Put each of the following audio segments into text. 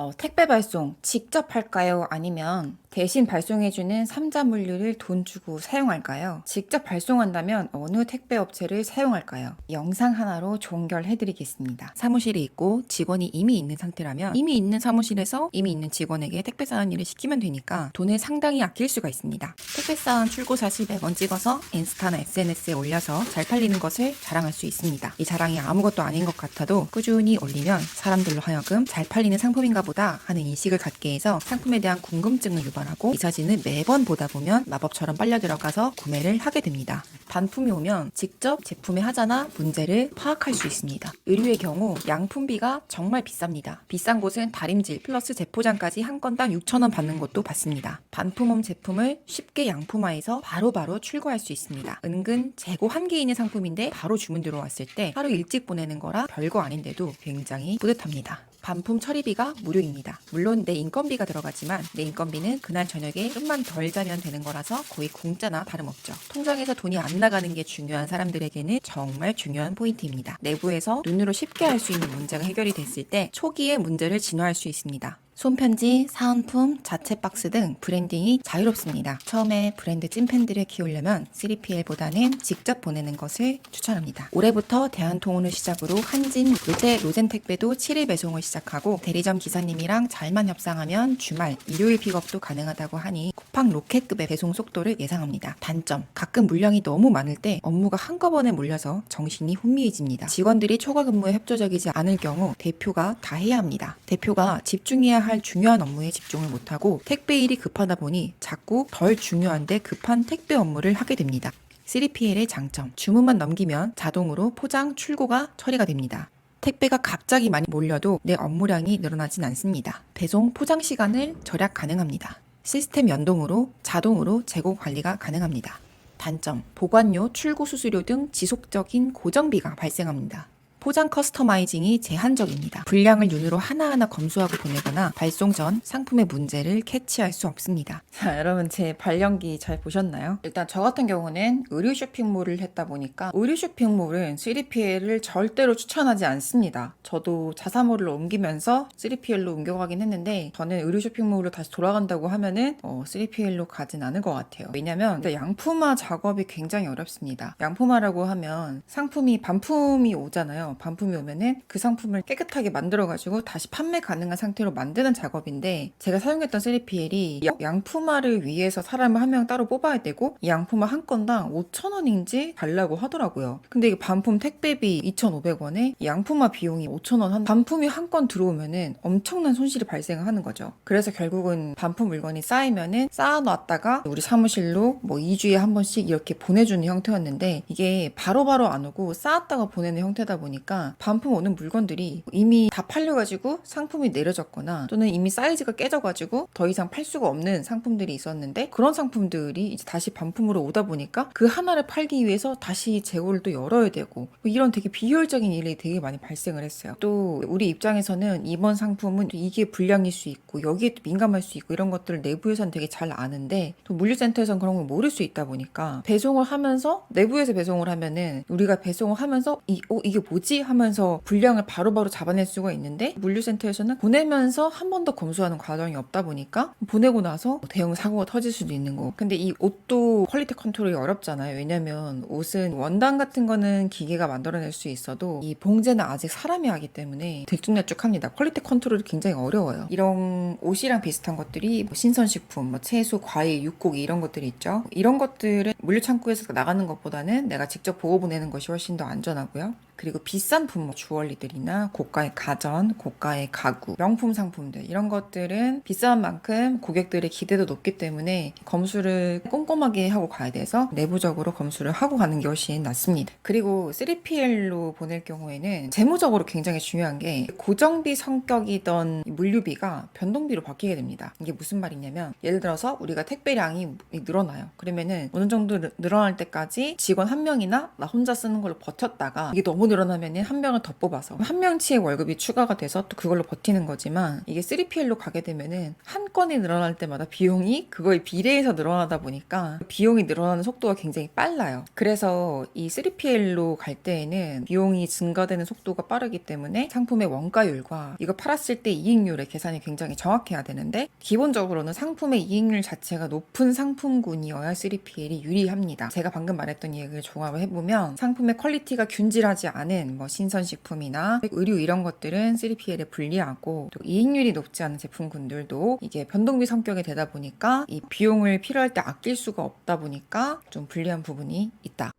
어, 택배 발송 직접 할까요? 아니면 대신 발송해주는 삼자 물류를 돈 주고 사용할까요? 직접 발송한다면 어느 택배 업체를 사용할까요? 영상 하나로 종결해드리겠습니다. 사무실에 있고 직원이 이미 있는 상태라면 이미 있는 사무실에서 이미 있는 직원에게 택배 사원 일을 시키면 되니까 돈을 상당히 아낄 수가 있습니다. 택배 사원 출고 사실 매번 찍어서 인스타나 SNS에 올려서 잘 팔리는 것을 자랑할 수 있습니다. 이 자랑이 아무것도 아닌 것 같아도 꾸준히 올리면 사람들로 하여금 잘 팔리는 상품인가 보다 하는 인식을 갖게 해서 상품에 대한 궁금증을 유발하고 이 사진을 매번 보다 보면 마법처럼 빨려 들어가서 구매를 하게 됩니다. 반품이 오면 직접 제품의 하자나 문제를 파악할 수 있습니다. 의류의 경우 양품비가 정말 비쌉니다. 비싼 곳은 다림질 플러스 재포장까지 한 건당 6,000원 받는 곳도 봤습니다. 반품홈 제품을 쉽게 양품화해서 바로바로 출고할 수 있습니다. 은근 재고 한계 있는 상품인데 바로 주문 들어왔을 때 하루 일찍 보내는 거라 별거 아닌데도 굉장히 뿌듯합니다. 반품 처리비가 무료입니다. 물론 내 인건비가 들어가지만 내 인건비는 그날 저녁에 좀만 덜 자면 되는 거라서 거의 공짜나 다름없죠. 통장에서 돈이 안 나가는 게 중요한 사람들에게는 정말 중요한 포인트입니다. 내부에서 눈으로 쉽게 할 수 있는 문제가 해결이 됐을 때 초기에 문제를 진화할 수 있습니다. 손편지, 사은품, 자체 박스 등 브랜딩이 자유롭습니다. 처음에 브랜드 찐팬들을 키우려면 3PL보다는 직접 보내는 것을 추천합니다. 올해부터 대한통운을 시작으로 한진, 로제, 로젠택배도 7일 배송을 시작하고 대리점 기사님이랑 잘만 협상하면 주말, 일요일 픽업도 가능하다고 하니 쿠팡 로켓급의 배송 속도를 예상합니다. 단점, 가끔 물량이 너무 많을 때 업무가 한꺼번에 몰려서 정신이 혼미해집니다. 직원들이 초과 근무에 협조적이지 않을 경우 대표가 다 해야 합니다. 대표가 집중해야 할 중요한 업무에 집중을 못하고 택배 일이 급하다 보니 자꾸 덜 중요한데 급한 택배 업무를 하게 됩니다. 3PL의 장점, 주문만 넘기면 자동으로 포장 출고가 처리가 됩니다. 택배가 갑자기 많이 몰려도 내 업무량이 늘어나진 않습니다. 배송 포장 시간을 절약 가능합니다. 시스템 연동으로 자동으로 재고 관리가 가능합니다. 단점, 보관료, 출고 수수료 등 지속적인 고정비가 발생합니다. 포장 커스터마이징이 제한적입니다. 분량을 눈으로 하나하나 검수하고 보내거나 발송 전 상품의 문제를 캐치할 수 없습니다. 자, 여러분 제 발령기 잘 보셨나요? 일단 저 같은 경우는 의류 쇼핑몰을 했다 보니까 의류 쇼핑몰은 3PL을 절대로 추천하지 않습니다. 저도 자사몰을 옮기면서 3PL로 옮겨가긴 했는데 저는 의류 쇼핑몰로 다시 돌아간다고 하면은 어, 3PL로 가진 않을 것 같아요. 왜냐면 양품화 작업이 굉장히 어렵습니다. 양품화라고 하면 상품이 반품이 오잖아요. 반품이 오면은 그 상품을 깨끗하게 만들어가지고 다시 판매 가능한 상태로 만드는 작업인데 제가 사용했던 3PL이 양품화를 위해서 사람을 한 명 따로 뽑아야 되고 이 양품화 한 건당 5,000원인지 달라고 하더라고요. 근데 이게 반품 택배비 2,500원에 양품화 비용이 5,000원 한 반품이 한 건 들어오면은 엄청난 손실이 발생하는 거죠. 그래서 결국은 반품 물건이 쌓이면은 쌓아놨다가 우리 사무실로 뭐 2주에 한 번씩 이렇게 보내주는 형태였는데 이게 바로바로 안 오고 쌓았다가 보내는 형태다 보니까 반품 오는 물건들이 이미 다 팔려가지고 상품이 내려졌거나 또는 이미 사이즈가 깨져가지고 더 이상 팔 수가 없는 상품들이 있었는데 그런 상품들이 이제 다시 반품으로 오다 보니까 그 하나를 팔기 위해서 다시 재고를 또 열어야 되고 뭐 이런 되게 비효율적인 일이 되게 많이 발생을 했어요. 또 우리 입장에서는 이번 상품은 또 이게 불량일 수 있고 여기에 또 민감할 수 있고 이런 것들을 내부에서는 되게 잘 아는데 또 물류센터에서는 그런 걸 모를 수 있다 보니까 배송을 하면서 내부에서 배송을 하면은 우리가 배송을 하면서 이, 어, 이게 뭐지 하면서 불량을 바로바로 잡아낼 수가 있는데 물류센터에서는 보내면서 한 번 더 검수하는 과정이 없다 보니까 보내고 나서 대형 사고가 터질 수도 있는 거고. 근데 이 옷도 퀄리티 컨트롤이 어렵잖아요. 왜냐면 옷은 원단 같은 거는 기계가 만들어낼 수 있어도 이 봉제는 아직 사람이 하기 때문에 들쭉날쭉합니다. 퀄리티 컨트롤이 굉장히 어려워요. 이런 옷이랑 비슷한 것들이 뭐 신선식품, 뭐 채소, 과일, 육고기 이런 것들이 있죠. 이런 것들은 물류창고에서 나가는 것보다는 내가 직접 보고 보내는 것이 훨씬 더 안전하고요 그리고 비싼 품목 주얼리들이나 고가의 가전, 고가의 가구, 명품 상품들 이런 것들은 비싼 만큼 고객들의 기대도 높기 때문에 검수를 꼼꼼하게 하고 가야 돼서 내부적으로 검수를 하고 가는 게 훨씬 낫습니다. 그리고 3PL로 보낼 경우에는 재무적으로 굉장히 중요한 게 고정비 성격이던 물류비가 변동비로 바뀌게 됩니다. 이게 무슨 말이냐면 예를 들어서 우리가 택배량이 늘어나요. 그러면은 어느 정도 늘- 늘어날 때까지 직원 한 명이나 나 혼자 쓰는 걸로 버텼다가 이게 너무 늘어나면은 한 명을 더 뽑아서 한 명치의 월급이 추가가 돼서 또 그걸로 버티는 거지만 이게 3PL로 가게 되면은 한 건이 늘어날 때마다 비용이 그거에 비례해서 늘어나다 보니까 비용이 늘어나는 속도가 굉장히 빨라요. 그래서 이 3PL로 갈 때에는 비용이 증가되는 속도가 빠르기 때문에 상품의 원가율과 이거 팔았을 때 이익률의 계산이 굉장히 정확해야 되는데 기본적으로는 상품의 이익률 자체가 높은 상품군이어야 3PL이 유리합니다. 제가 방금 말했던 얘기를 종합을 해보면 상품의 퀄리티가 균질하지 않은 뭐 신선식품이나 의류 이런 것들은 3PL에 불리하고 또 이익률이 높지 않은 제품군들도 이게 변동비 성격이 되다 보니까 이 비용을 필요할 때 아낄 수가 없다 보니까 좀 불리한 부분이 있다.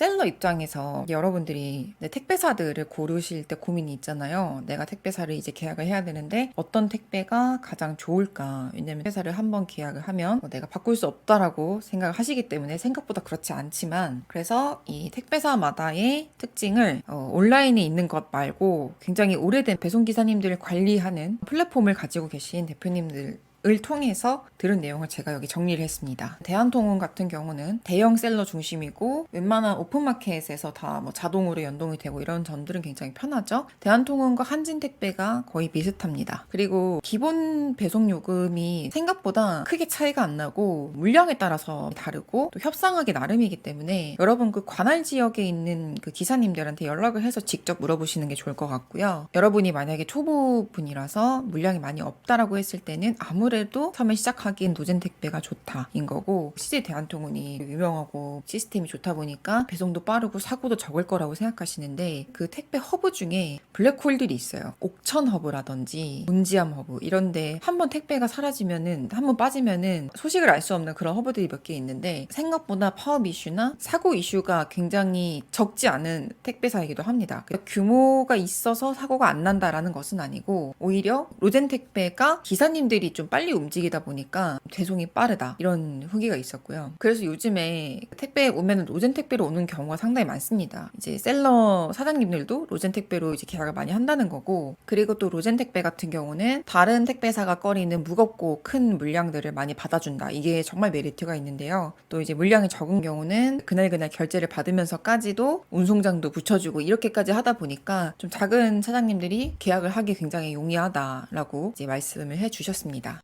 셀러 입장에서 여러분들이 내 택배사들을 고르실 때 고민이 있잖아요. 내가 택배사를 이제 계약을 해야 되는데 어떤 택배가 가장 좋을까? 왜냐면 택배사를 한번 계약을 하면 뭐 내가 바꿀 수 없다라고 생각을 하시기 때문에 생각보다 그렇지 않지만 그래서 이 택배사마다의 특징을 어, 온라인에 있는 것 말고 굉장히 오래된 배송 기사님들을 관리하는 플랫폼을 가지고 계신 대표님들 을 통해서 들은 내용을 제가 여기 정리를 했습니다. 대한통운 같은 경우는 대형 셀러 중심이고 웬만한 오픈마켓에서 다 뭐 자동으로 연동이 되고 이런 점들은 굉장히 편하죠. 대한통운과 한진택배가 거의 비슷합니다. 그리고 기본 배송 요금이 생각보다 크게 차이가 안 나고 물량에 따라서 다르고 또 협상하기 나름이기 때문에 여러분 그 관할 지역에 있는 그 기사님들한테 연락을 해서 직접 물어보시는 게 좋을 것 같고요. 여러분이 만약에 초보분이라서 물량이 많이 없다라고 했을 때는 아무 아무래도 처음에 시작하기엔 노젠 택배가 좋다인 거고 CJ 대한통운이 유명하고 시스템이 좋다 보니까 배송도 빠르고 사고도 적을 거라고 생각하시는데 그 택배 허브 중에 블랙홀들이 있어요. 옥천 허브라든지 문지암 허브 이런데 한 번 택배가 사라지면은 한 번 빠지면은 소식을 알 수 없는 그런 허브들이 몇 개 있는데 생각보다 파업 이슈나 사고 이슈가 굉장히 적지 않은 택배사이기도 합니다. 규모가 있어서 사고가 안 난다라는 것은 아니고 오히려 로젠 택배가 기사님들이 좀 빨리 움직이다 보니까 배송이 빠르다 이런 후기가 있었고요. 그래서 요즘에 택배 오면은 로젠 택배로 오는 경우가 상당히 많습니다. 이제 셀러 사장님들도 로젠 택배로 이제 계약을 많이 한다는 거고 그리고 또 로젠 택배 같은 경우는 다른 택배사가 꺼리는 무겁고 큰 물량들을 많이 받아준다. 이게 정말 메리트가 있는데요. 또 이제 물량이 적은 경우는 그날그날 결제를 받으면서까지도 운송장도 붙여주고 이렇게까지 하다 보니까 좀 작은 사장님들이 계약을 하기 굉장히 용이하다라고 이제 말씀을 해주셨습니다.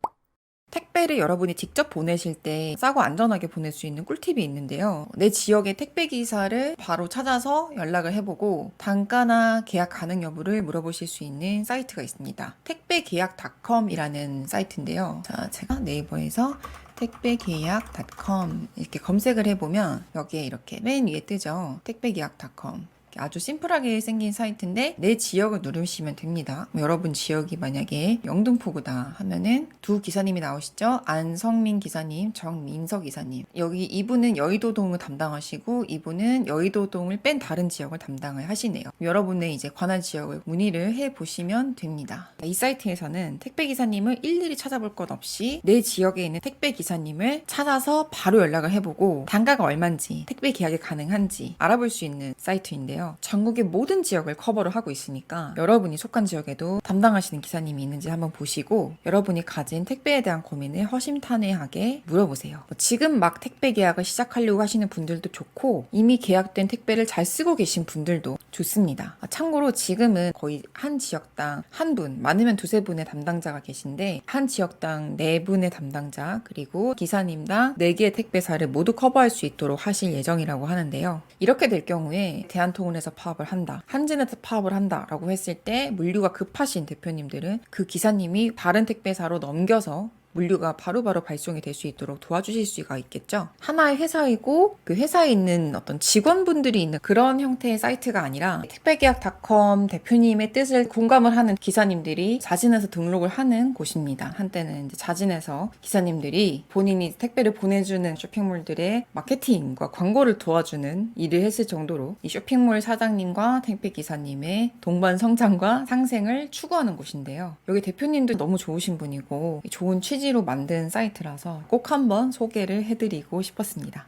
택배를 여러분이 직접 보내실 때 싸고 안전하게 보낼 수 있는 꿀팁이 있는데요. 내 지역의 택배 기사를 바로 찾아서 연락을 해보고 단가나 계약 가능 여부를 물어보실 수 있는 사이트가 있습니다. 택배계약닷컴이라는 사이트인데요. 자, 제가 네이버에서 택배계약닷컴 이렇게 검색을 해보면 여기에 이렇게 맨 위에 뜨죠. 택배계약닷컴. 아주 심플하게 생긴 사이트인데 내 지역을 누르시면 됩니다. 뭐 여러분 지역이 만약에 영등포구다 하면은 두 기사님이 나오시죠. 안성민 기사님, 정민석 기사님. 여기 이분은 여의도동을 담당하시고 이분은 여의도동을 뺀 다른 지역을 담당을 하시네요. 여러분의 이제 관할 지역을 문의를 해 보시면 됩니다. 이 사이트에서는 택배 기사님을 일일이 찾아볼 것 없이 내 지역에 있는 택배 기사님을 찾아서 바로 연락을 해보고 단가가 얼마인지 택배 계약이 가능한지 알아볼 수 있는 사이트인데요. 전국의 모든 지역을 커버를 하고 있으니까 여러분이 속한 지역에도 담당하시는 기사님이 있는지 한번 보시고 여러분이 가진 택배에 대한 고민을 허심탄회하게 물어보세요. 뭐 지금 막 택배 계약을 시작하려고 하시는 분들도 좋고 이미 계약된 택배를 잘 쓰고 계신 분들도 좋습니다. 아, 참고로 지금은 거의 한 지역당 한 분, 많으면 두세 분의 담당자가 계신데 한 지역당 네 분의 담당자 그리고 기사님당 네 개의 택배사를 모두 커버할 수 있도록 하실 예정이라고 하는데요. 이렇게 될 경우에 대한통운 에서 파업을 한다, 한진에서 파업을 한다라고 했을 때 물류가 급하신 대표님들은 그 기사님이 다른 택배사로 넘겨서 물류가 바로 바로 발송이 될 수 있도록 도와주실 수가 있겠죠. 하나의 회사이고 그 회사에 있는 어떤 직원분들이 있는 그런 형태의 사이트가 아니라 택배계약닷컴 대표님의 뜻을 공감을 하는 기사님들이 자진해서 등록을 하는 곳입니다. 한때는 이제 자진해서 기사님들이 본인이 택배를 보내주는 쇼핑몰들의 마케팅과 광고를 도와주는 일을 했을 정도로 이 쇼핑몰 사장님과 택배 기사님의 동반 성장과 상생을 추구하는 곳인데요. 여기 대표님도 너무 좋으신 분이고 좋은 취지 로 만든 사이트라서 꼭 한번 소개를 해드리고 싶었습니다.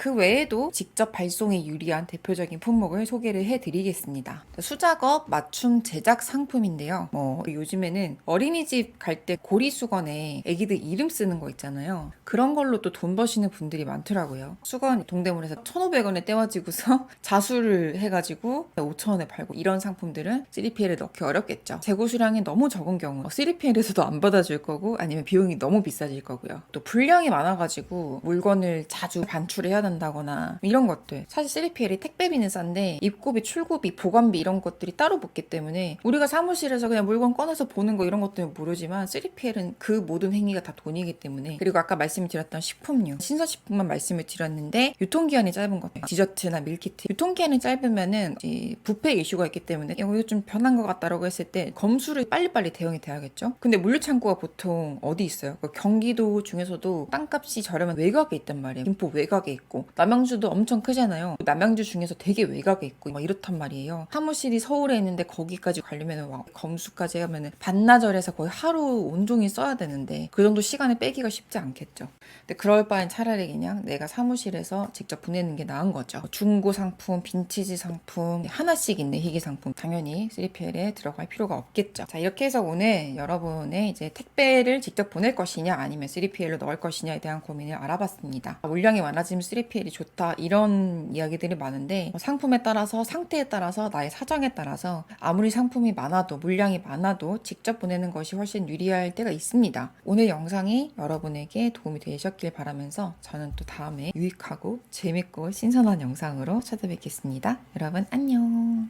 그 외에도 직접 발송에 유리한 대표적인 품목을 소개를 해드리겠습니다. 수작업 맞춤 제작 상품인데요. 뭐 요즘에는 어린이집 갈 때 고리 수건에 애기들 이름 쓰는 거 있잖아요. 그런 걸로 또 돈 버시는 분들이 많더라고요. 수건 동대문에서 1,500원에 떼어지고서 자수를 해가지고 5,000원에 팔고 이런 상품들은 3PL에 넣기 어렵겠죠. 재고 수량이 너무 적은 경우 3PL에서도 안 받아줄 거고 아니면 비용이 너무 비싸질 거고요. 또 분량이 많아가지고 물건을 자주 반출해야 된다거나 이런 것들. 사실 3PL이 택배비는 싼데 입고비, 출고비, 보관비 이런 것들이 따로 붙기 때문에 우리가 사무실에서 그냥 물건 꺼내서 보는 거 이런 것들은 모르지만 3PL은 그 모든 행위가 다 돈이기 때문에. 그리고 아까 말씀드렸던 식품류. 신선식품만 말씀을 드렸는데 유통기한이 짧은 것들 디저트나 밀키트. 유통기한이 짧으면은 이 부패 이슈가 있기 때문에 이거 좀 변한 것 같다라고 했을 때 검수를 빨리빨리 대응이 돼야겠죠? 근데 물류창고가 보통 어디 있어요? 그 경기도 중에서도 땅값이 저렴한 외곽에 있단 말이에요. 김포 외곽에 있고 남양주도 엄청 크잖아요 남양주 중에서 되게 외곽에 있고 막 이렇단 말이에요 사무실이 서울에 있는데 거기까지 가려면 와 검수까지 하면은 반나절에서 거의 하루 온종일 써야 되는데 그 정도 시간을 빼기가 쉽지 않겠죠 근데 그럴 바엔 차라리 그냥 내가 사무실에서 직접 보내는 게 나은 거죠. 중고 상품, 빈티지 상품 하나씩 있는 희귀 상품 당연히 3PL에 들어갈 필요가 없겠죠. 자 이렇게 해서 오늘 여러분의 이제 택배를 직접 보낼 것이냐 아니면 3PL로 넣을 것이냐에 대한 고민을 알아봤습니다. 물량이 많아지면 3PL 이 좋다 이런 이야기들이 많은데 상품에 따라서 상태에 따라서 나의 사정에 따라서 아무리 상품이 많아도 물량이 많아도 직접 보내는 것이 훨씬 유리할 때가 있습니다. 오늘 영상이 여러분에게 도움이 되셨길 바라면서 저는 또 다음에 유익하고 재밌고 신선한 영상으로 찾아뵙겠습니다. 여러분 안녕.